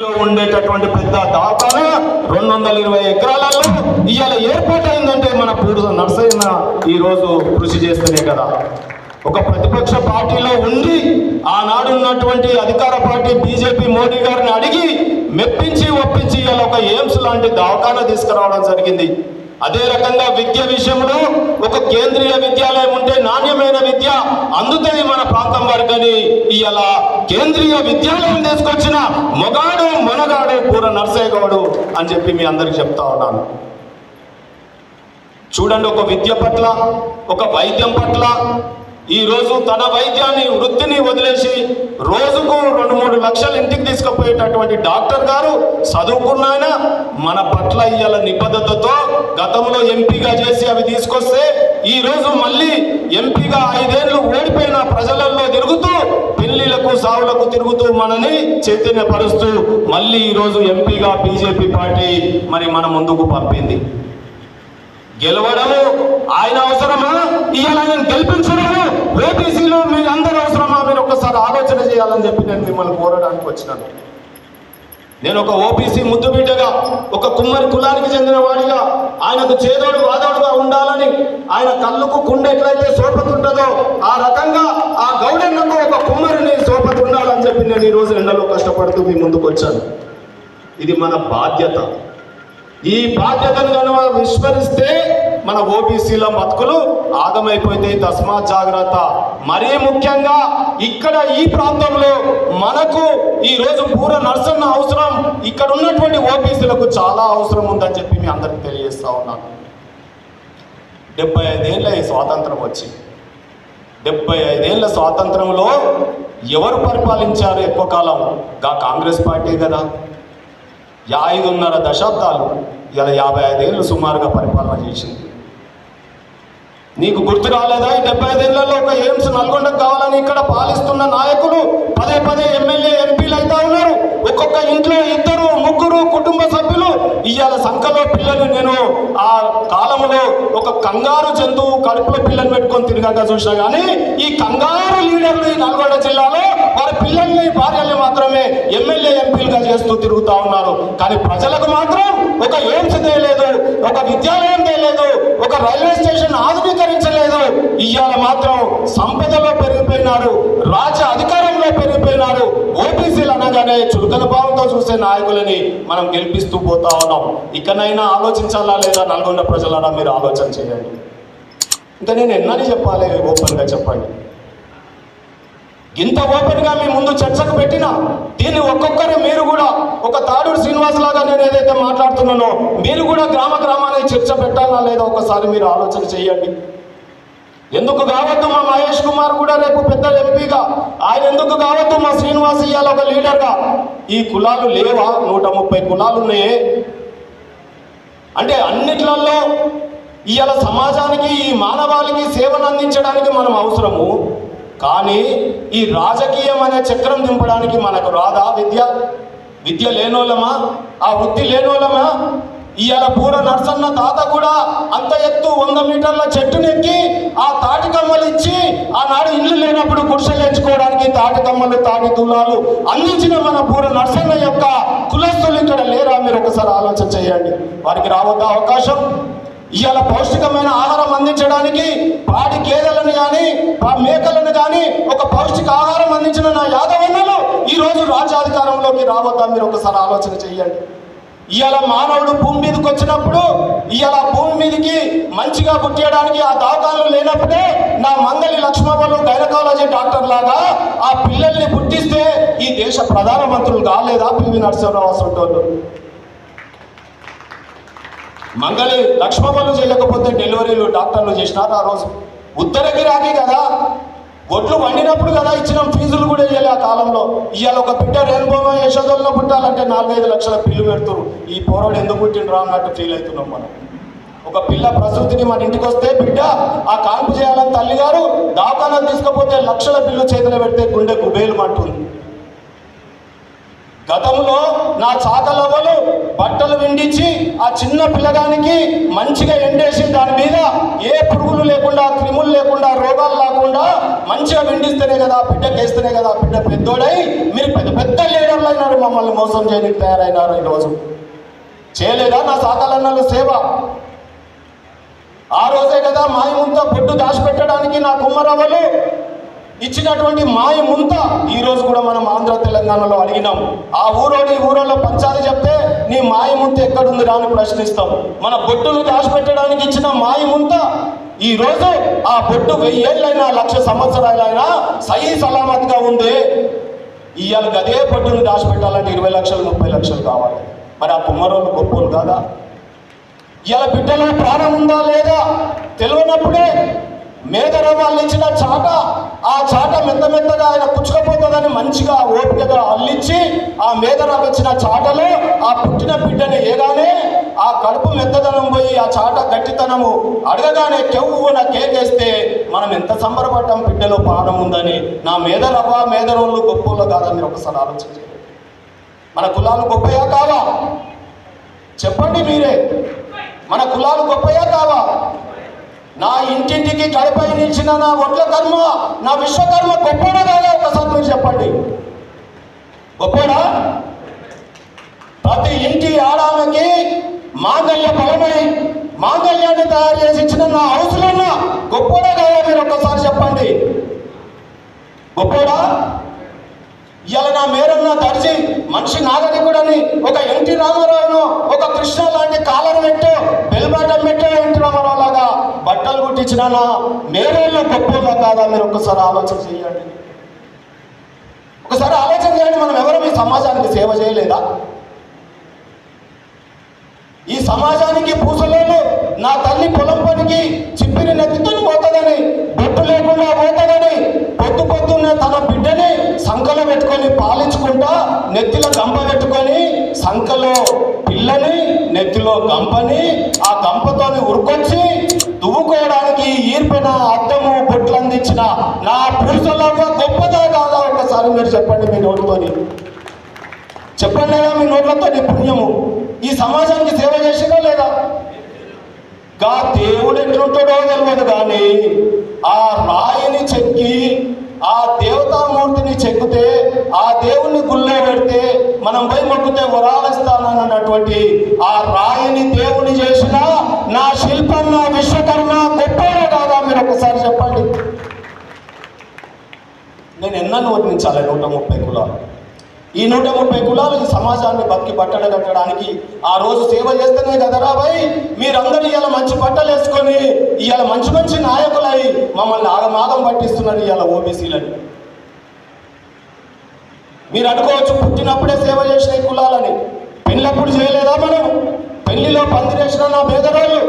ఉండేటటువంటి పెద్ద దాఖాన రెండు వందల ఇరవై ఎకరాలలో ఇవాళ అయిందంటే మన పూర్వ నర్సయ్య ఈ రోజు కృషి చేస్తేనే కదా. ఒక ప్రతిపక్ష పార్టీలో ఉండి ఆనాడు ఉన్నటువంటి అధికార పార్టీ బీజేపీ మోడీ గారిని అడిగి మెప్పించి ఒప్పించి ఇవాళ ఒక ఎయిమ్స్ లాంటి దావకాన తీసుకురావడం జరిగింది. అదే రకంగా విద్య విషయంలో ఒక కేంద్రీయ విద్యాలయం ఉంటే నాణ్యమైన విద్య అందుతుంది మన ప్రాంతం వరకని ఇలా కేంద్రీయ విద్యాలయం తీసుకొచ్చిన మొగాడు మొనగాడు పూర నర్సయ్య గౌడు అని చెప్పి మీ అందరికి చెప్తా ఉన్నాను. చూడండి ఒక విద్య పట్ల ఒక వైద్యం పట్ల ఈ రోజు తన వైద్యాన్ని వృత్తి రోజుకు రెండు మూడు లక్షలు ఇంటికి తీసుకుపోయేటటువంటి డాక్టర్ గారు చదువుకున్న ఆయన మన పట్ల ఇయ్యాల నిబద్ధతతో గతంలో ఎంపీగా చేసి అవి తీసుకొస్తే ఈ రోజు మళ్ళీ ఎంపీగా ఐదేళ్ళు ఓడిపోయిన ప్రజలలో తిరుగుతూ పెళ్ళిలకు సావులకు తిరుగుతూ మనని చైతన్యపరుస్తూ మళ్ళీ ఈరోజు ఎంపీగా బీజేపీ పార్టీ మరి మన ముందుకు పంపింది. గెలవడము ఆయన అవసరమా? ఇవాళ ఆయన గెలిపించడము? ఓబీసీలో మీరు అందరూ అవసరమా? మీరు ఒకసారి ఆలోచన చేయాలని చెప్పి నేను మిమ్మల్ని కోరడానికి వచ్చినాను. నేను ఒక ఓబీసీ ముద్దు బిడ్డగా ఒక కుమ్మరి కులానికి చెందిన వాడిగా ఆయనకు చేదోడు వాదోడుగా ఉండాలని ఆయన కళ్ళకు కుండ ఎట్లయితే సోపతుంటుందో ఆ రకంగా ఆ గౌడెన్నకు ఒక కుమ్మరిని సోపతి ఉండాలని చెప్పి నేను ఈ రోజు ఎండలో కష్టపడుతూ మీ ముందుకు వచ్చాను. ఇది మన బాధ్యత. ఈ బాధ్యతను కనుక విస్మరిస్తే మన ఓబీసీల బతుకులు ఆగమైపోతే తస్మా జాగ్రత్త. మరీ ముఖ్యంగా ఇక్కడ ఈ ప్రాంతంలో మనకు ఈ రోజు పూర నర్సన్న అవసరం. ఇక్కడ ఉన్నటువంటి ఓబీసీలకు చాలా అవసరం ఉందని చెప్పి మీ అందరికి తెలియజేస్తా ఉన్నాను డెబ్బై ఐదేళ్ళ ఈ స్వాతంత్రం వచ్చి డెబ్బై ఐదేళ్ళ స్వాతంత్రంలో ఎవరు పరిపాలించారు ఎక్కువ కాలం? గా కాంగ్రెస్ పార్టీ కదా. యా ఐదున్నర దశాబ్దాలు ఇలా యాభై ఐదేళ్ళు సుమారుగా పరిపాలన చేసింది. నీకు గుర్తు రాలేదా? ఈ డెబ్బై ఐదేళ్ళలో ఒక ఎయిమ్స్ నల్గొండకు కావాలని ఇక్కడ పాలిస్తున్న నాయకులు పదే పదే ఎమ్మెల్యే ఎంపీలు అయితే ఉన్నారు. ఒక్కొక్క ఇంట్లో ఇద్దరు ముగ్గురు కుటుంబ సభ్యులు. ఇవాళ సంఖలో పిల్లలు నేను ఆ కాలంలో ఒక కంగారు జంతువు కడుపులో పిల్లలు పెట్టుకొని తిరిగాక చూసినా కానీ ఈ కంగారు లీడర్లు ఈ నల్గొండ జిల్లాలో వారి పిల్లల్ని భార్యల్ని మాత్రమే ఎమ్మెల్యే ఎంపీలుగా చేస్తూ తిరుగుతూ ఉన్నారు. కానీ ప్రజలకు మాత్రం ఒక ఎయిమ్స్ తేలేదు ఒక విద్యాలయం తేలేదు ఒక రైల్వే స్టేషన్ అంగీకరించలేదు. ఇవాళ మాత్రం సంపదలో పెరిగిపోయినారు రాజ్య అధికారంలో పెరిగిపోయినారు. ఓబీసీలు అనగానే చురుకల భావంతో చూసే నాయకులని మనం గెలిపిస్తూ పోతా ఉన్నాం. ఇకనైనా ఆలోచించాలా లేదా నల్గొండ ప్రజలరా మీరు ఆలోచన చేయండి. ఇంకా నేను ఎన్నని చెప్పాలి? ఓపెన్గా చెప్పండి. ఇంత ఓపెన్గా మీ ముందు చర్చకు పెట్టినా దీన్ని ఒక్కొక్కరు మీరు కూడా ఒక తాడూరు శ్రీనివాస్ లాగా నేను ఏదైతే మాట్లాడుతున్నానో మీరు కూడా గ్రామ గ్రామానికి చర్చ పెట్టాలా లేదా ఒకసారి మీరు ఆలోచన చేయండి. ఎందుకు కావద్దు మా మహేష్ కుమార్ కూడా రేపు పెద్ద ఎంపీగా? ఆయన ఎందుకు కావద్దు మా శ్రీనివాస్ ఇయ్యాల ఒక లీడర్గా? ఈ కులాలు లేవా? నూట ముప్పై కులాలు ఉన్నాయే. అంటే అన్నిట్లలో ఇవాళ సమాజానికి ఈ మానవాళికి సేవను అందించడానికి మనం అవసరము. కానీ ఈ రాజకీయం అనే చక్రం దింపడానికి మనకు రాదా విద్య? విద్య లేనోళ్ళమా? ఆ వృత్తి లేనోళ్ళమా? ఇవాళ పూర నర్సన్న తాత కూడా అంత ఎత్తు వంద మీటర్ల చెట్టునెక్కి ఆ తాటి కమ్మలు ఇచ్చి ఆనాడు ఇల్లు లేనప్పుడు గుడిసెలేచుకోవడానికి తాటి కమ్మలు తాటి తులాలు అందించిన మన పూర నర్సన్న యొక్క కులస్తులు ఇక్కడ లేరా? మీరు ఒకసారి ఆలోచన చేయండి. వారికి రావద్దా అవకాశం? ఇవాళ పౌష్టికమైన ఆహారం అందించడానికి పాడి గేదెలను కానీ మేకలను కానీ ఒక పౌష్టిక ఆహారం అందించిన నా యాదవన్నలు ఈరోజు రాజ్యాధికారంలోకి రావద్దా? మీరు ఒకసారి ఆలోచన చేయండి. ఇవాళ మానవుడు భూమి మీదకి వచ్చినప్పుడు ఇవాళ భూమి మీదకి మంచిగా పుట్టేయడానికి ఆ దాఖలు లేనప్పుడే నా మంగళి లక్ష్మణులు గైనకాలజీ డాక్టర్ లాగా ఆ పిల్లల్ని పుట్టిస్తే ఈ దేశ ప్రధానమంత్రులు కాలేదా? పివి నరసింహరావు అసంటోళ్ళు. మంగళి లక్ష్మణులు చేయలేకపోతే డెలివరీలు డాక్టర్లు చేసినారు ఆ రోజు. ఉత్తరగిరాకి కదా. ఒడ్లు వండినప్పుడు కదా ఇచ్చిన ఫీజులు కూడా ఇవ్వాలి ఆ కాలంలో. ఇవాళ ఒక బిడ్డ రెయిన్బోలో యశోదల్లో పుట్టాలంటే నాలుగైదు లక్షల పిల్లు పెడుతురు ఈ పోరాడు ఎందుకు పుట్టిండ్రా అన్నట్టు ఫీల్ అవుతున్నాం మనం. ఒక పిల్ల ప్రసూతిని మన ఇంటికి వస్తే బిడ్డ ఆ కాన్పు చేయాలని తల్లి గారు దవాఖానా తీసుకపోతే లక్షల బిల్లు చేతిలో పెడితే గుండె గుబేలు అంటుంది గతంలో నా చాకలవ్వలు బట్టలు విండించి ఆ చిన్న పిల్లగానికి మంచిగా ఎండేసి దాని మీద ఏ పురుగులు లేకుండా క్రిములు లేకుండా రోగాలు లేకుండా మంచిగా విండిస్తేనే కదా బిడ్డకి వేస్తేనే కదా బిడ్డ పెద్దోడై మీరు పెద్ద పెద్ద లీడర్లు అయినారు మమ్మల్ని మోసం చేయడానికి తయారైనారు ఈరోజు. చేయలేదా నా సాకాలన్నలు సేవ? ఆ రోజే కదా మాయముంత బొడ్డు దాచిపెట్టడానికి నా కుమ్మరవ్వలు ఇచ్చినటువంటి మాయముంత ఈ రోజు కూడా మనం ఆంధ్ర తెలంగాణలో అడిగినాం. ఆ ఊరోని ఊరోళ్ళ ఊరోలో పంచాలి చెప్తే నీ మాయముంత ఎక్కడుంది అని ప్రశ్నిస్తాం. మన బొట్టును దాచిపెట్టడానికి ఇచ్చిన మాయముంత ఈ రోజు ఆ బొట్టు వెయ్యేళ్ళైనా లక్ష సంవత్సరాలైనా సహీ సలామత్గా ఉంది ఇవాళ అదే బొట్టును దాచిపెట్టాలంటే ఇరవై లక్షలు ముప్పై లక్షలు కావాలి. మరి ఆ కుమ్మరోలు గొప్పలు కాదా? ఇలా బిడ్డలో ప్రాణం ఉందా లేదా? తెలియనప్పుడే మేదర వాళ్ళు ఇచ్చిన చాట ఆ చాట మెత్త మెత్తగా ఆయన పుచ్చుకపోతుందని మంచిగా ఓపికగా అల్లించి ఆ మీద వచ్చిన చాటలో ఆ పుట్టిన బిడ్డని ఏగానే ఆ కడుపు మెత్తదనం పోయి ఆ చాట గట్టితనము అడగగానే కెవ్వున కేకేస్తే మనం ఎంత సంబరపడ్డాం బిడ్డలో ప్రాణం ఉందని. నా మేదరవ్వ మేదరోళ్ళు గొప్పలో కాదని మీరు ఒకసారి ఆలోచించండి. మన కులాలు గొప్పయా కావా? చెప్పండి మీరే. మన కులాలు గొప్పయా కావా? నా ఇంటింటికి గడపై నిలిచిన నా ఒడ్ల కర్మ నా విశ్వకర్మ గొప్పడా కాదా? ఒకసారి మీరు చెప్పండి. గొప్పడా ప్రతి ఇంటి ఆడామకి మాంగళ్య బలమై మాంగళ్యాన్ని తయారు చేసి ఇచ్చిన నా హౌస్లో గొప్పడా కాదా? మీరు ఒక్కసారి చెప్పండి. గొప్పడా ఇలా నా మేరన్న తడిచి మనిషి నాగరికుడని ఒక ఎన్టీ రామారావును ఒక కృష్ణ లాంటి కాలర్ పెట్టో బెల్బాటం పెట్టో ఎన్టీ రామారావు లాగా బట్టలు కుట్టించిన నా మేరేళ్ళు గొప్పగా కాదా మీరు ఒకసారి ఆలోచన చేయండి. ఒకసారి ఆలోచన చేయండి మనం ఎవరు ఈ సమాజానికి సేవ చేయలేదా? ఈ సమాజానికి పూసలోలు సంకలో పాలించుకుంటా నెత్తిలో గంప పెట్టుకొని సంఖలో పిల్లని నెత్తిలో గంపని ఆ గంపతోని ఉరుకొచ్చి దువ్వుకోవడానికి ఈర్పిన అద్దము బొట్లు అందించిన నా పురుషులవ్వ గొప్పదా కాదా ఒకసారి మీరు చెప్పండి మీ నోటితోని. చెప్పండి లేదా మీ నోట్లతో నీ పుణ్యము. ఈ సమాజానికి సేవ చేసినా లేదా? గా దేవుడు ఎట్లుంటాడో తెలియదు కానీ ఆ రాయిని చెక్కి ఆ దేవతామూర్తిని చెక్కితే ఆ దేవుణ్ణి గుళ్ళో పెడితే మనం పోయి మొక్కితే వరాలిస్తానన్నటువంటి ఆ రాయిని దేవుని చేసిన నా శిల్పం నా విశ్వకర్మ గొప్పగా కాదా మీరు ఒకసారి చెప్పండి. నేను ఎన్నను వర్ణించాలి నూట ముప్పై కులాలు. ఈ నూట ముప్పై కులాలు ఈ సమాజాన్ని బతికి బట్టలు కట్టడానికి ఆ రోజు సేవ చేస్తేనే కదరా భయ్? మీరందరూ ఇలా మంచి బట్టలు వేసుకొని ఇవాళ మంచి మంచి నాయకులై మమ్మల్ని ఆగమాగం పట్టిస్తున్నారు ఇవాళ ఓబీసీలని. మీరు అనుకోవచ్చు పుట్టినప్పుడే సేవ చేసిన ఈ కులాలని. పెళ్ళప్పుడు చేయలేదా మనం? పెళ్ళిలో పందిరేసిన నా పేదరాళ్ళు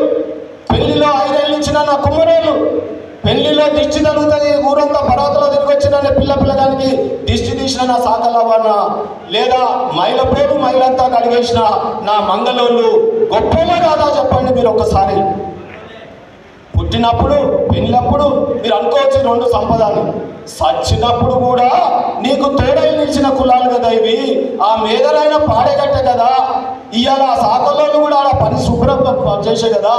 పెళ్ళిలో ఐదేళ్ళు ఇచ్చిన నా కుమ్మరోళ్ళు. పెళ్ళిలో దిష్టి తగ్గుతుంది ఊరంతా పర్వతంలో తిరిగి వచ్చిన పిల్ల పిల్లగానికి దిష్టి తీసిన నా సాకలవ్వన లేదా మైల పేరు మైలంతా కడిగేసిన నా మంగళోళ్ళు గొప్పలో కాదా చెప్పండి మీరు ఒక్కసారి. పుట్టినప్పుడు పెళ్ళినప్పుడు మీరు అనుకోవచ్చు రెండు సంపదాలు. సచ్చినప్పుడు కూడా నీకు తోడై నిలిచిన కులాలు కదా ఇవి. ఆ మేదరైన పాడేగట్టే కదా. ఇవాళ ఆ కూడా ఆడ పని శుభ్రం పనిచేసే కదా.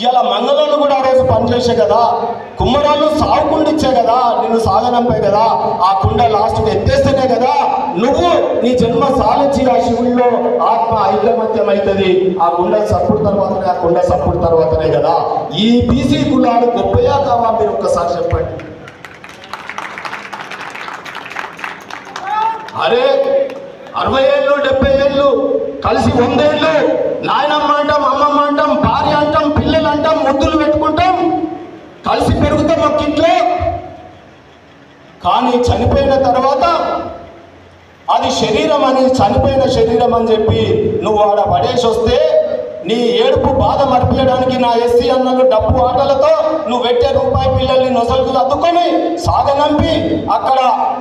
ఇవాళ మంగళంలో కూడా ఆ రోజు పనిచేసే కదా. కుమ్మరాళ్ళు సాగుకుండిచ్చే కదా. నిన్ను సాగనంపే కదా. ఆ కుండ లాస్ట్కి ఎత్తేస్తేనే కదా. నువ్వు నీ జన్మ సాలించి ఆ శివుల్లో. ఆత్మ ఐకమత్యం అవుతుంది ఆ కుండ సప్పుడు తర్వాతనే ఆ కుండ సప్పుడు తర్వాతనే కదా. ఈ బీసీ కులాలు గొప్పయా కావా? మీరు ఒక్కసారి చెప్పండి. అరే అరవై ఏళ్ళు డెబ్బై ఏళ్ళు కలిసి వందేళ్ళు నాయనమ్మ అంటాం అమ్మమ్మ అంటాం భార్య అంటాం పిల్లలు అంటాం ముద్దులు పెట్టుకుంటాం కలిసి పెరుగుతాం ఒక ఇంట్లో. కానీ చనిపోయిన తర్వాత అది శరీరం అని చనిపోయిన శరీరం అని చెప్పి నువ్వు ఆడ పడేసి వస్తే నీ ఏడుపు బాధ మరిపించడానికి నా ఎస్సీ అన్నలు డబ్బు ఆటలతో నువ్వు పెట్టే రూపాయి పిల్లల్ని నొసలుకు అద్దుకొని సాగనంపి అక్కడ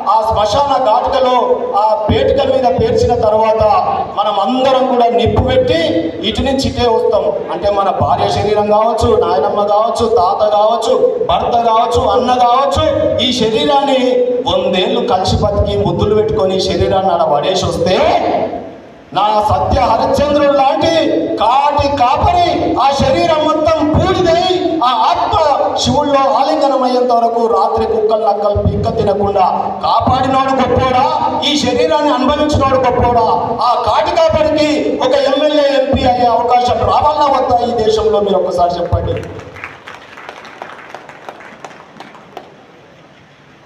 ఆ శ్మశాన ఘాటికలో ఆ పేటిక మీద పేర్చిన తర్వాత మనం అందరం కూడా నిప్పు పెట్టి ఇటు నుంచి ఇటే వస్తాం. అంటే మన భార్య శరీరం కావచ్చు నాయనమ్మ కావచ్చు తాత కావచ్చు భర్త కావచ్చు అన్న కావచ్చు ఈ శరీరాన్ని వందేళ్ళు కలిసి బతికి ముద్దులు పెట్టుకొని శరీరాన్ని ఆడ పడేసి వస్తే నా సత్య హరిశ్చంద్రుడు లాంటి కాటి కాపరి ఆ శరీరం మొత్తం పూడిదై ఆ ఆత్మ శివుల్లో ఆలింగనమయ్యేంత వరకు రాత్రి కుక్కలు నక్కలు పిక్క తినకుండా కాపాడినోడు గొప్పోడా? ఈ శరీరాన్ని అనుభవించినోడు గొప్పోడా? ఆ కాటి కాపరికి ఒక ఎమ్మెల్యే ఎంపీ అయ్యే అవకాశం రావాలా వద్దా ఈ దేశంలో? మీరు ఒక్కసారి చెప్పండి.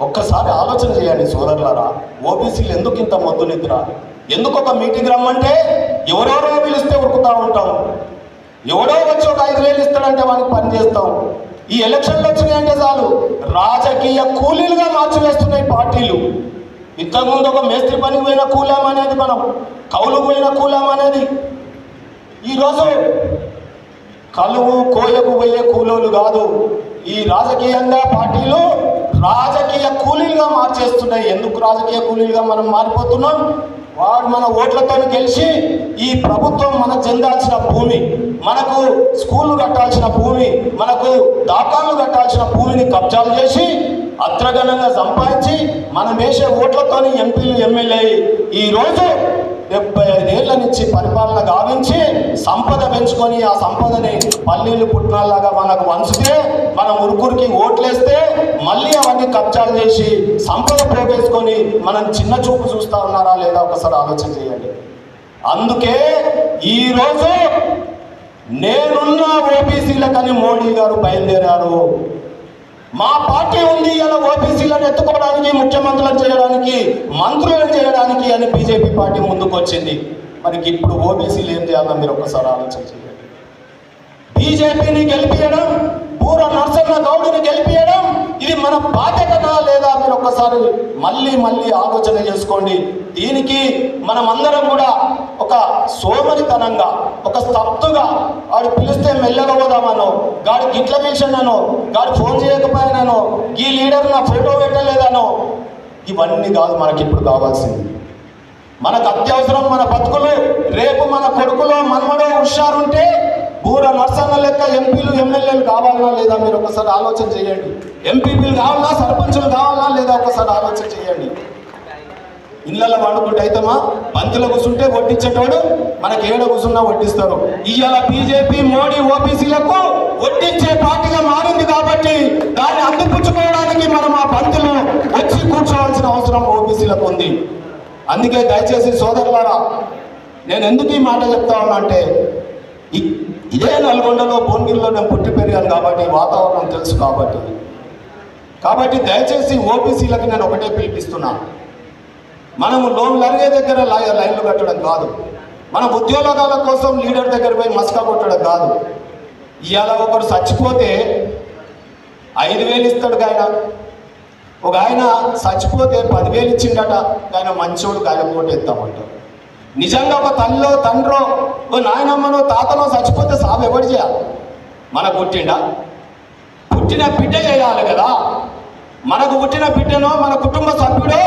ఒక్కసారి ఆలోచన చేయండి సోదరులారా. ఓబీసీలు ఎందుకు ఇంత మొద్దు నిద్ర? ఎందుకు ఒక మీటింగ్ రమ్మంటే ఎవరెవరో పిలిస్తే ఉరుకుతూ ఉంటాం. ఎవడో వచ్చి ఒక ఐదు వేలు ఇస్తాడంటే వానికి పని చేస్తాం. ఈ ఎలక్షన్లు వచ్చినాయంటే చాలు. రాజకీయ కూలీలుగా మార్చివేస్తున్నాయి పార్టీలు. ఇంతకుముందు ఒక మేస్త్రి పనికి పోయిన కూలాం అనేది మనం కౌలు పోయిన కూలాం అనేది. ఈరోజు కలువు కోయకు పోయే కూలోలు కాదు. ఈ రాజకీయంగా పార్టీలు రాజకీయ కూలీలుగా మార్చేస్తున్నాయి. ఎందుకు రాజకీయ కూలీలుగా మనం మారిపోతున్నాం? వాడు మన ఓట్లతో గెలిచి ఈ ప్రభుత్వం మనకు చెందాల్సిన భూమి మనకు స్కూళ్ళు కట్టాల్సిన భూమి మనకు దాఖాలు కట్టాల్సిన భూమిని కబ్జాలు చేసి అత్రగణంగా సంపాదించి మనం వేసే ఓట్లతోని ఎంపీలు ఎమ్మెల్యే ఈరోజు డెబ్బై ఐదేళ్ళ నుంచి పరిపాలన గావించి సంపద పెంచుకొని ఆ సంపదని పల్లీలు పుట్టినలాగా మనకు వంచితే మనం ఉరుకురికి ఓట్లేస్తే మళ్ళీ అవన్నీ కబ్జాలు చేసి సంపద పోగేసుకొని మనం చిన్న చూపు చూస్తా ఉన్నారా లేదా ఒకసారి ఆలోచన చేయండి. అందుకే ఈరోజు నేనున్న ఓబీసీలకని మోడీ గారు బయలుదేరారు. మా పార్టీ ఉంది ఇలా ఓబీసీలను ఎత్తుకోవడానికి ముఖ్యమంత్రులను చేయడానికి మంత్రులను చేయడానికి అని బీజేపీ పార్టీ ముందుకు వచ్చింది మనకి ఇప్పుడు ఓబీసీలు ఏం చేయాలో మీరు ఒక్కసారి ఆలోచన చేయండి. బీజేపీని గెలిపియడం పూర నర్సన్న గౌడుని గెలిపియడం ఇది మన బాధ్యతనా లేదా మీరు ఒక్కసారి మళ్ళీ మళ్ళీ ఆలోచన చేసుకోండి. దీనికి మనమందరం కూడా ఒక సోమరితనంగా ఒక స్తబ్దుగా వాడు పిలిస్తే మెల్లగపోదామనో గాడి గిట్ల పిలిచానో గాడి ఫోన్ చేయకపోయినానో ఈ లీడర్ నా ఫోటో పెట్టలేదనో ఇవన్నీ కాదు మనకి ఇప్పుడు కావాల్సింది. మనకు అత్యవసరం మన బతుకులు రేపు మన కొడుకులో మనమడో హుషారుంటే బూర నర్సన్న లెక్క ఎంపీలు ఎమ్మెల్యేలు కావాలన్నా లేదా మీరు ఒకసారి ఆలోచన చేయండి. ఎంపీపీలు కావాలా? సర్పంచులు కావాలా? లేదా ఒకసారి ఆలోచన చేయండి. ఇళ్ళల్లో వండుకుంటే అయితమా? బంతులో కూర్చుంటే వడ్డించేటోడు మనకి ఏడ కూర్చున్నా వడ్డిస్తారు ఇవాళ బీజేపీ మోడీ ఓబీసీలకు వడ్డించే పార్టీగా మారింది కాబట్టి దాన్ని అందిపుచ్చుకోవడానికి మనం ఆ బంతులు వచ్చి కూర్చోవాల్సిన అవసరం ఓబీసీలకు ఉంది. అందుకే దయచేసి సోదరులారా నేను ఎందుకు ఈ మాట చెప్తా ఉన్నా అంటే ఇ- ఇదే నల్గొండలో భువనగిరిలో నేను పుట్టి పెరిగాను కాబట్టి వాతావరణం తెలుసు కాబట్టి. కాబట్టి దయచేసి ఓబీసీలకు నేను ఒకటే పిలిపిస్తున్నాను మనము లోన్లు అడిగే దగ్గర లైన్లు కట్టడం కాదు. మన ఉద్యోగాల కోసం లీడర్ దగ్గర పోయి మస్కా కొట్టడం కాదు. ఇవాళ ఒకరు చచ్చిపోతే ఐదు వేలు ఇస్తాడు ఆయన ఒక ఆయన చచ్చిపోతే పదివేలు ఇచ్చిండట ఆయన మంచోడు ఆయన కోటి నిజంగా ఒక తల్లిలో తండ్రో ఓ నాయనమ్మనో తాతనో చచ్చిపోతే సాగు ఎవడు చేయాలి? మన పుట్టిండా? పుట్టిన బిడ్డ చేయాలి కదా. మనకు పుట్టిన బిడ్డనో మన కుటుంబ సభ్యుడో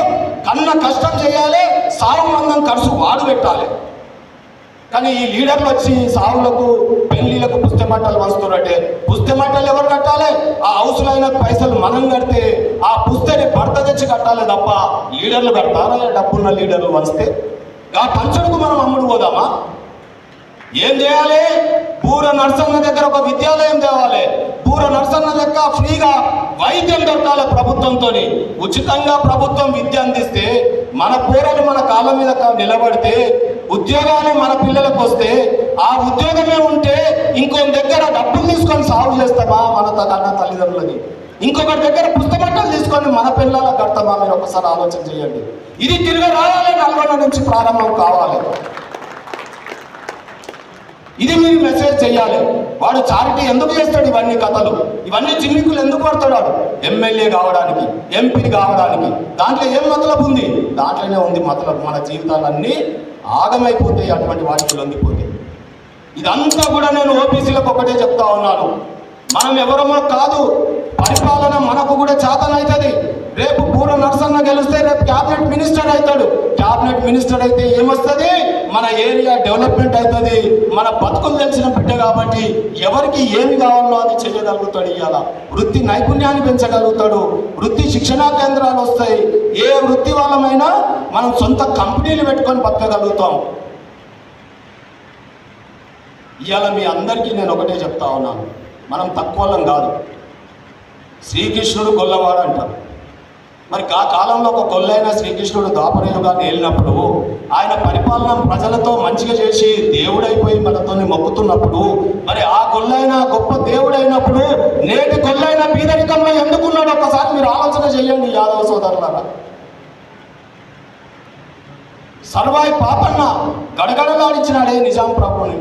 కన్న కష్టం చేయాలి సాగు మందం ఖర్చు వాడు పెట్టాలి. కానీ ఈ లీడర్లు వచ్చి సాగులకు పెళ్ళిలకు పుస్తమట్టలు వస్తున్నారంటే పుస్తమట్టలు ఎవరు కట్టాలి? ఆ హౌస్లైన పైసలు మనం కడితే ఆ పుస్తని భర్త తెచ్చి కట్టాలి తప్ప లీడర్లు కడతారా? డబ్బున్న లీడర్లు వస్తే ఆ పంచడుకు మనం అమ్ముడు పోదామా? ఏం చేయాలి? పూర నర్సన్న దగ్గర ఒక విద్యాలయం తేవాలి. పూర నర్సన్న లెక్క ఫ్రీగా వైద్యం దొరకాలి ప్రభుత్వంతో ఉచితంగా ప్రభుత్వం విద్య అందిస్తే మన పూరలు మన కాళ్ళ మీద నిలబడితే ఉద్యోగాలు మన పిల్లలకు వస్తే ఆ ఉద్యోగమే ఉంటే ఇంకో దగ్గర డబ్బులు తీసుకొని సాగు చేస్తామా మన త- కన్న తల్లిదండ్రులకి. ఇంకొకటి దగ్గర పుస్తకట్టలు తీసుకొని మన పిల్లలకు కడతామా మీరు ఒకసారి ఆలోచన చేయండి. ఇది తిరిగి రావాలి నల్గొండ నుంచి ప్రారంభం కావాలి. ఇది మీరు మెసేజ్ చేయాలి వాడు చారిటీ ఎందుకు చేస్తాడు ఇవన్నీ కథలు? ఇవన్నీ చిన్నికులు ఎందుకు పడతాడు వాడు? ఎమ్మెల్యే కావడానికి ఎంపీ కావడానికి. దాంట్లో ఏం మతలబు ఉంది? దాంట్లోనే ఉంది మతలబు. మన జీవితాలన్నీ ఆగమైపోతాయి అటువంటి వాటికి లొంగిపోతాయి. ఇదంతా కూడా నేను ఓబీసీలకు ఒకటే చెప్తా ఉన్నాను. మనం ఎవరమో కాదు పరిపాలన మనకు కూడా చేతనవుతుంది రేపు పూర్వ నరసన్న గెలిస్తే రేపు క్యాబినెట్ మినిస్టర్ అవుతాడు. క్యాబినెట్ మినిస్టర్ అయితే ఏమొస్తుంది? మన ఏరియా డెవలప్మెంట్ అవుతుంది. మన బతుకులు తెలిసిన బిడ్డ కాబట్టి ఎవరికి ఏమి కావాలో అది చేయగలుగుతాడు ఇవాళ వృత్తి నైపుణ్యాన్ని పెంచగలుగుతాడు. వృత్తి శిక్షణా కేంద్రాలు వస్తాయి. ఏ వృత్తి వాళ్ళమైనా మనం సొంత కంపెనీలు పెట్టుకొని బతకగలుగుతాం. ఇవాళ మీ అందరికీ నేను ఒకటే చెప్తా ఉన్నాను. మనం తక్కువలం కాదు. శ్రీకృష్ణుడు గొల్లవాడు అంటారు. మరి ఆ కాలంలో ఒక కొల్లైన శ్రీకృష్ణుడు ద్వాపర యుగాన్ని వెళ్ళినప్పుడు ఆయన పరిపాలన ప్రజలతో మంచిగా చేసి దేవుడైపోయి మనతో మొక్కుతున్నప్పుడు మరి ఆ కొల్లైన గొప్ప దేవుడైనప్పుడు నేటి కొల్లైన పీదరికంలో ఎందుకున్నాడు? ఒకసారి మీరు ఆలోచన చేయండి యాదవ సోదరులారా. సర్వాయి పాపన్న గడగడలాడించినాడే నిజాం ప్రభుని.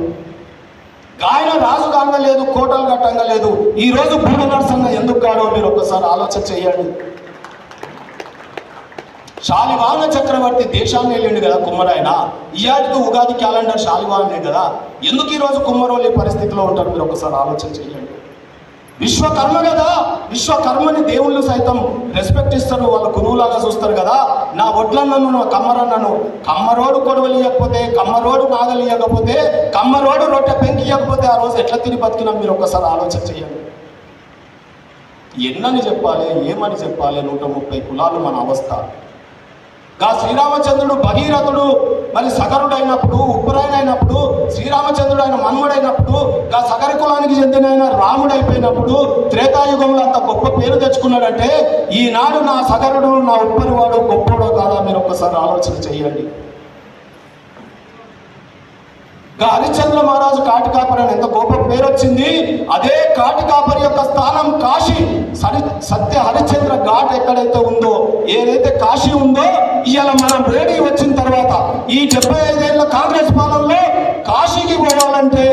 ఆయన రాజు కాంగలేదు కోటలు కట్టంగా లేదు ఈరోజు రోజు నరసంగా ఎందుకు కాడో మీరు ఒక్కసారి ఆలోచన చేయండి. శాలివాన చక్రవర్తి దేశాన్ని వెళ్ళిండు కదా కుమ్మరాయన? ఇయాటికి ఉగాది క్యాలెండర్ శాలివాహనే కదా? ఎందుకు ఈ రోజు కుమ్మరోళ్ళు ఈ పరిస్థితిలో ఉంటారు? మీరు ఒకసారి ఆలోచన చేయండి. విశ్వకర్మ కదా? విశ్వకర్మని దేవుళ్ళు సైతం రెస్పెక్ట్ ఇస్తారు. వాళ్ళ గురువులాగా చూస్తారు కదా? నా ఒడ్లన్నను నా కమ్మరన్నను. కమ్మరోడు కొడవలు ఇవ్వకపోతే కమ్మరోడు నాగలు ఇవ్వకపోతే కమ్మరోడు రొట్టె పెంకి ఇవ్వకపోతే ఆ రోజు ఎట్లా తిని బతికినా? మీరు ఒకసారి ఆలోచన చేయండి. ఎన్నని చెప్పాలి? ఏమని చెప్పాలి? నూట ముప్పై కులాలు మన అవస్థ. గా శ్రీరామచంద్రుడు భగీరథుడు మరి సగరుడైనప్పుడు ఉప్పురాయనైనప్పుడు శ్రీరామచంద్రుడు ఆయన మన్మడైనప్పుడు గా సగర కులానికి చెందిన ఆయన రాముడైపోయినప్పుడు త్రేతాయుగంలో అంత గొప్ప పేరు తెచ్చుకున్నాడంటే ఈనాడు నా సగరుడు నా ఉప్పరివాడు గొప్పోడో కాదా? మీరు ఒక్కసారి ఆలోచన చేయండి. హరిశ్చంద్ర మహారాజు కాటికాపరి అని ఎంత గొప్ప పేరు వచ్చింది? అదే కాటికాపరి యొక్క స్థానం కాశీ. సరి సత్య హరిశ్చంద్ర ఘాట్ ఎక్కడైతే ఉందో ఏదైతే కాశీ ఉందో ఇవాళ మన రేడీ వచ్చిన తర్వాత ఈ డెబ్బై ఐదేళ్ళ కాంగ్రెస్ పాలనలో కాశీకి పోవాలంటే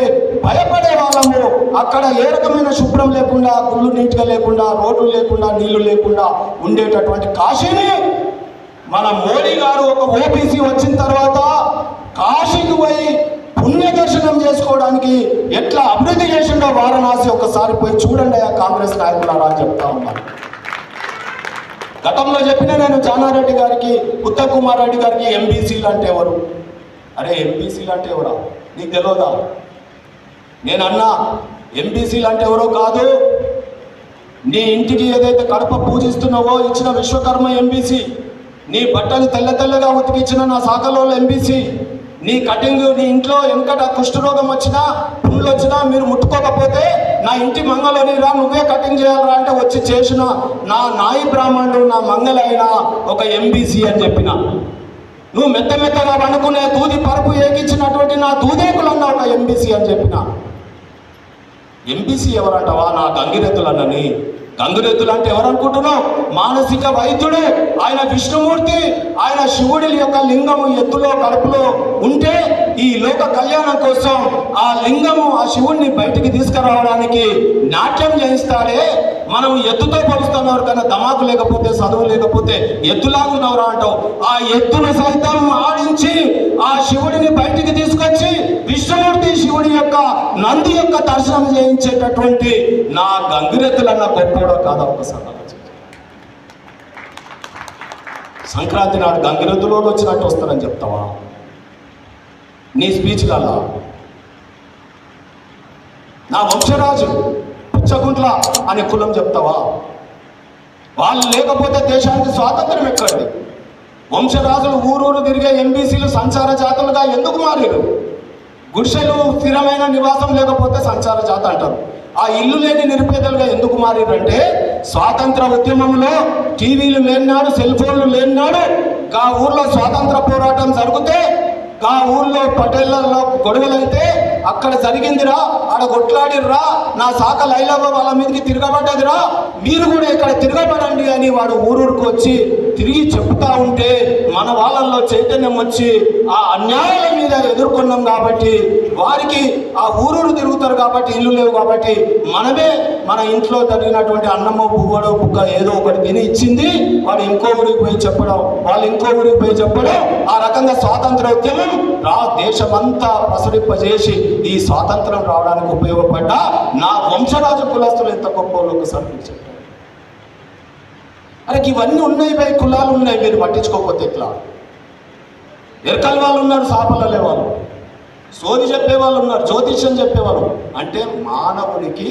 భయపడే వాళ్ళము. అక్కడ ఏ రకమైన శుభ్రం లేకుండా గుళ్ళు నీట్గా లేకుండా రోడ్లు లేకుండా నీళ్ళు లేకుండా ఉండేటటువంటి కాశీని మన మోడీ గారు ఒక ఓబీసీ వచ్చిన తర్వాత కాశీకి పోయి పుణ్య దర్శనం చేసుకోవడానికి ఎట్లా అభివృద్ధి చేసిండో వారణాసి ఒకసారి పోయి చూడండి ఆ కాంగ్రెస్ నాయకులారా అని చెప్తా ఉన్నాను గతంలో చెప్పిన నేను జానారెడ్డి గారికి ఉత్తమ్ కుమార్ రెడ్డి గారికి ఎంబీసీలు అంటే ఎవరు? అరే ఎంబీసీలు అంటే ఎవరా? నీకు తెలియదా? నేను అన్నా ఎంబీసీలు అంటే ఎవరో కాదు. నీ ఇంటికి ఏదైతే కడప పూజిస్తున్నావో ఇచ్చిన విశ్వకర్మ ఎంబీసీ నీ బట్టలు తెల్ల తెల్లగా ఉతికిచ్చిన నా శాఖలో ఎంబీసీ నీ కటింగ్ నీ ఇంట్లో వెనకట కుష్ఠరోగం వచ్చినా పుండ్లు వచ్చినా మీరు ముట్టుకోకపోతే నా ఇంటి మంగళని రా నువ్వే కటింగ్ చేయాలరా అంటే వచ్చి చేసిన నా నాయి బ్రాహ్మణుడు నా మంగళైన ఒక ఎంబీసీ అని చెప్పిన. నువ్వు మెత్త మెత్తగా వండుకునే దూది పరుపు ఏకిచ్చినటువంటి నా దూదేకులన్నా ఒక ఎంబీసీ అని చెప్పిన. ఎంబీసీ ఎవరంటావా? నా గంగిరెద్దులన్నని. గంగురెద్దులు అంటే ఎవరనుకుంటున్నావు మానసిక వైద్యుడే. ఆయన విష్ణుమూర్తి ఆయన శివుడి యొక్క లింగము ఎత్తులో కడుపులో ఉంటే ఈ లోక కళ్యాణం కోసం ఆ లింగము ఆ శివుణ్ణి బయటికి తీసుకురావడానికి నాట్యం చేయిస్తాడే. మనం ఎత్తుతో పోలుస్తున్నారు కన్నా దమాకు లేకపోతే చదువు లేకపోతే ఎత్తులాగా ఉన్నవరా అంటావు? ఆ ఎత్తును సైతం ఆడించి ఆ శివుడిని బయటికి తీసుకొచ్చి విష్ణుమూర్తి శివుడి యొక్క నంది యొక్క దర్శనం చేయించేటటువంటి నా గంగిరెత్తులన్న గొప్పడో కాదా ఒకసారి సంక్రాంతి నాడు గంగిరెద్దులో వచ్చినట్టు వస్తారని చెప్తావా? నీ స్పీచ్ కల్లా నా వంశరాజు శకుంతల అనే కులం చెప్తావా? వాళ్ళు లేకపోతే దేశానికి స్వాతంత్రం ఎక్కడిది? వంశరాజులు ఊరూరు తిరిగే ఎంబీసీలు సంచార జాతులుగా ఎందుకు మారారు? గుడిసెలు స్థిరమైన నివాసం లేకపోతే సంచార జాత అంటారు. ఆ ఇల్లు లేని నిరుపేదలుగా ఎందుకు మారారంటే స్వాతంత్ర ఉద్యమంలో టీవీలు లేనినాడు సెల్ ఫోన్లు లేనినాడు ఆ ఊర్లో స్వాతంత్ర పోరాటం జరిగితే ఆ ఊర్లో పటేళ్ళలో గొడవలైతే అక్కడ జరిగిందిరా ఆడ కొట్లాడిర్రా నా శాఖ లైలవ్వ వాళ్ళ మీదకి తిరగబడ్డదిరా మీరు కూడా ఇక్కడ తిరగబడండి అని వాడు ఊరూరుకు వచ్చి తిరిగి చెప్తా ఉంటే మన వాళ్ళల్లో చైతన్యం వచ్చి ఆ అన్యాయాల మీద ఎదుర్కొన్నాం కాబట్టి వారికి ఆ ఊరూరు తిరుగుతారు కాబట్టి ఇల్లు లేవు కాబట్టి మనమే మన ఇంట్లో తగినటువంటి అన్నమో పువ్వడో బుక్క ఏదో ఒకటి తిని ఇచ్చింది వాడు ఇంకో ఊరికి పోయి చెప్పడం వాళ్ళు ఇంకో ఊరికి పోయి చెప్పడం ఆ రకంగా స్వాతంత్ర ఉద్యమం రా దేశమంతా ప్రసరింపజేసి ఈ స్వాతంత్రం రావడానికి ఉపయోగపడ్డ నా వంశరాజు కులస్తులు ఎంత గొప్ప ఒకసారి మీరు అరే ఇవన్నీ ఉన్నాయి పై కులాలు ఉన్నాయి మీరు పట్టించుకోకపోతే ఎట్లా? ఎరకల వాళ్ళు ఉన్నారు సాపలలే వాళ్ళు సోది చెప్పేవాళ్ళు ఉన్నారు జ్యోతిష్యం చెప్పేవాళ్ళు. అంటే మానవునికి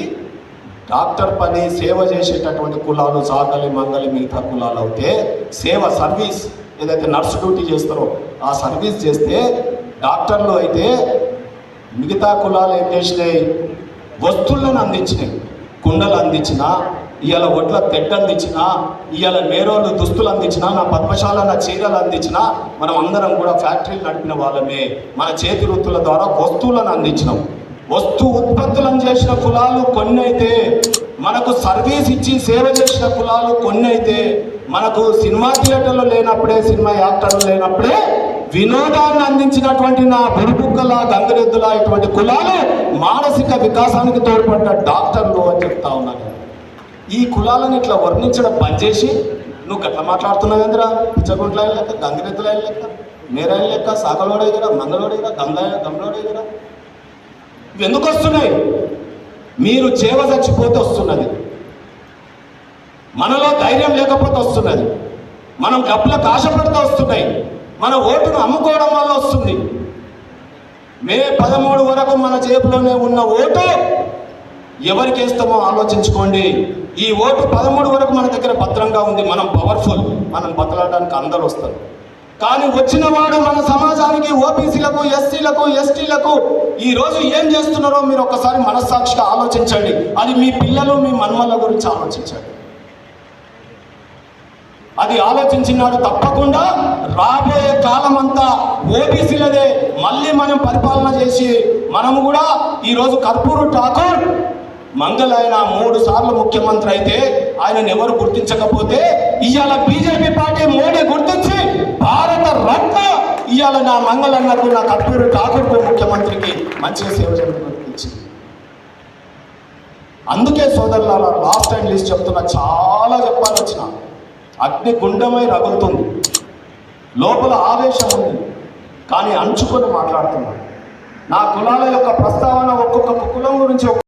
డాక్టర్ పని సేవ చేసేటటువంటి కులాలు సాకలి మంగలి మిగతా కులాలు అయితే సేవ సర్వీస్ ఏదైతే నర్స్ డ్యూటీ చేస్తారో ఆ సర్వీస్ చేస్తే డాక్టర్లు అయితే మిగతా కులాలు ఏం చేసినాయి? వస్తువులను అందించినాయి. కుండలు అందించిన ఇవాళ ఒడ్ల తెడ్డ అందించిన ఇవాళ మేరోళ్ళు దుస్తులు అందించిన నా పద్మశాల నా చీరలు అందించిన మనం అందరం కూడా ఫ్యాక్టరీలు నడిపిన వాళ్ళమే. మన చేతి వృత్తుల ద్వారా వస్తువులను అందించినాం. వస్తు ఉత్పత్తులను చేసిన కులాలు కొన్ని అయితే మనకు సర్వీస్ ఇచ్చి సేవ చేసిన కులాలు కొన్ని అయితే మనకు సినిమా థియేటర్లో లేనప్పుడే సినిమా యాక్టర్లు లేనప్పుడే వినోదాన్ని అందించినటువంటి నా బుడిబుక్కల గంగరెద్దుల ఇటువంటి కులాలు మానసిక వికాసానికి తోడ్పడ్డ డాక్టర్లు అని చెప్తా ఉన్నాను ఈ కులాలను ఇట్లా వర్ణించడం పనిచేసి నువ్వు గట్ల మాట్లాడుతున్నావు ఎందురా పిచ్చగుంట్ల లెక్క గంగిరెద్దుల లెక్క మేరాయి లెక్క సాగలోడే కదా మంగళోడే కదా గంగ గంగలోడే కదా ఇవి ఎందుకు వస్తున్నాయి? మీరు చేవ చచ్చిపోతే వస్తున్నది. మనలో ధైర్యం లేకపోతే వస్తున్నది. మనం డబ్బులకు ఆశపడుతూ వస్తున్నాయి. మన ఓటును అమ్ముకోవడం వల్ల వస్తుంది. మే పదమూడు వరకు మన జేబులోనే ఉన్న ఓటు ఎవరికి వేస్తామో ఆలోచించుకోండి. ఈ ఓటు పదమూడు వరకు మన దగ్గర భద్రంగా ఉంది. మనం పవర్ఫుల్ మనం బతలాడడానికి అందరూ వస్తారు. కానీ వచ్చిన వాడు మన సమాజానికి ఓబీసీలకు ఎస్సీలకు ఎస్టీలకు ఈ రోజు ఏం చేస్తున్నారో మీరు ఒక్కసారి మనస్సాక్షిగా ఆలోచించండి. అది మీ పిల్లలు మీ మన్మల గురించి ఆలోచించండి. అది ఆలోచించినాడు తప్పకుండా. రాబోయే కాలం అంతా ఓబీసీలదే. మళ్ళీ మనం పరిపాలన చేసి మనము కూడా ఈరోజు కర్పూరు ఠాకూర్ మంగళ ఆయన మూడు సార్లు ముఖ్యమంత్రి అయితే ఆయనను ఎవరు గుర్తించకపోతే ఇవాళ బీజేపీ పార్టీ మోడీ గుర్తించి భారత రత్న ఇవాళ నా మంగళన్నకు నా కర్పూరు ఠాకూర్కు ముఖ్యమంత్రికి మంచిగా సేవ చేయించింది అందుకే సోదరుల లాస్ట్ అండ్ లిస్ట్ చెప్తున్నా చాలా చెప్పాలి వచ్చిన. అగ్ని గుండమై రగులుతుంది. లోపల ఆవేశం ఉంది. కానీ అంచుకొని మాట్లాడుతున్నాను నా కులాల యొక్క ప్రస్తావన ఒక్కొక్క కులం గురించి